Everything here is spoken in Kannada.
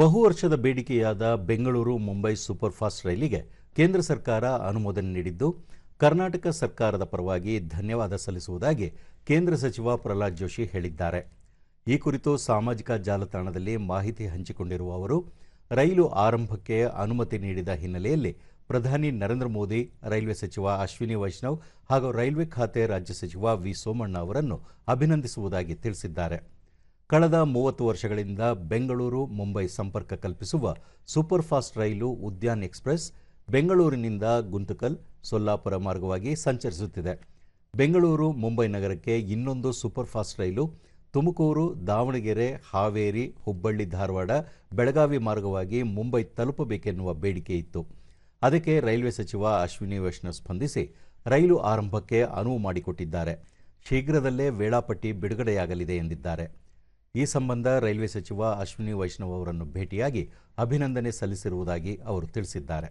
ಬಹು ವರ್ಷದ ಬೇಡಿಕೆಯಾದ ಬೆಂಗಳೂರು ಮುಂಬೈ ಸೂಪರ್ ಫಾಸ್ಟ್ ರೈಲಿಗೆ ಕೇಂದ್ರ ಸರ್ಕಾರ ಅನುಮೋದನೆ ನೀಡಿದ್ದು, ಕರ್ನಾಟಕ ಸರ್ಕಾರದ ಪರವಾಗಿ ಧನ್ಯವಾದ ಸಲ್ಲಿಸುವುದಾಗಿ ಕೇಂದ್ರ ಸಚಿವ ಪ್ರಹ್ಲಾದ್ ಜೋಶಿ ಹೇಳಿದ್ದಾರೆ. ಈ ಕುರಿತು ಸಾಮಾಜಿಕ ಜಾಲತಾಣದಲ್ಲಿ ಮಾಹಿತಿ ಹಂಚಿಕೊಂಡಿರುವ ಅವರು, ರೈಲು ಆರಂಭಕ್ಕೆ ಅನುಮತಿ ನೀಡಿದ ಹಿನ್ನೆಲೆಯಲ್ಲಿ ಪ್ರಧಾನಿ ನರೇಂದ್ರ ಮೋದಿ, ರೈಲ್ವೆ ಸಚಿವ ಅಶ್ವಿನಿ ವೈಷ್ಣವ್ ಹಾಗೂ ರೈಲ್ವೆ ಖಾತೆ ರಾಜ್ಯ ಸಚಿವ ವಿ ಸೋಮಣ್ಣ ಅವರನ್ನು ಅಭಿನಂದಿಸುವುದಾಗಿ ತಿಳಿಸಿದ್ದಾರೆ. ಕಳೆದ ಮೂವತ್ತು ವರ್ಷಗಳಿಂದ ಬೆಂಗಳೂರು, ಮುಂಬೈ ಸಂಪರ್ಕ ಕಲ್ಪಿಸುವ ಸೂಪರ್ ಫಾಸ್ಟ್ ರೈಲು ಉದ್ಯಾನ್ ಎಕ್ಸ್ಪ್ರೆಸ್ ಬೆಂಗಳೂರಿನಿಂದ ಗುಂತಕಲ್, ಸೊಲ್ಲಾಪುರ ಮಾರ್ಗವಾಗಿ ಸಂಚರಿಸುತ್ತಿದೆ. ಬೆಂಗಳೂರು, ಮುಂಬೈ ನಗರಕ್ಕೆ ಇನ್ನೊಂದು ಸೂಪರ್ ಫಾಸ್ಟ್ ರೈಲು ತುಮಕೂರು, ದಾವಣಗೆರೆ, ಹಾವೇರಿ, ಹುಬ್ಬಳ್ಳಿ, ಧಾರವಾಡ ಬೆಳಗಾವಿ ಮಾರ್ಗವಾಗಿ ಮುಂಬೈ ತಲುಪಬೇಕೆನ್ನುವ ಬೇಡಿಕೆ ಇತ್ತು. ಅದಕ್ಕೆ ರೈಲ್ವೆ ಸಚಿವ ಅಶ್ವಿನಿ ವೈಷ್ಣವ್ ಸ್ಪಂದಿಸಿ ರೈಲು ಆರಂಭಕ್ಕೆ ಅನುವು ಮಾಡಿಕೊಟ್ಟಿದ್ದಾರೆ. ಶೀಘ್ರದಲ್ಲೇ ವೇಳಾಪಟ್ಟಿ ಬಿಡುಗಡೆಯಾಗಲಿದೆ ಎಂದಿದ್ದಾರೆ. ಈ ಸಂಬಂಧ ರೈಲ್ವೆ ಸಚಿವ ಅಶ್ವಿನಿ ವೈಷ್ಣವ್ ಅವರನ್ನು ಭೇಟಿಯಾಗಿ ಅಭಿನಂದನೆ ಸಲ್ಲಿಸಿರುವುದಾಗಿ ಅವರು ತಿಳಿಸಿದ್ದಾರೆ.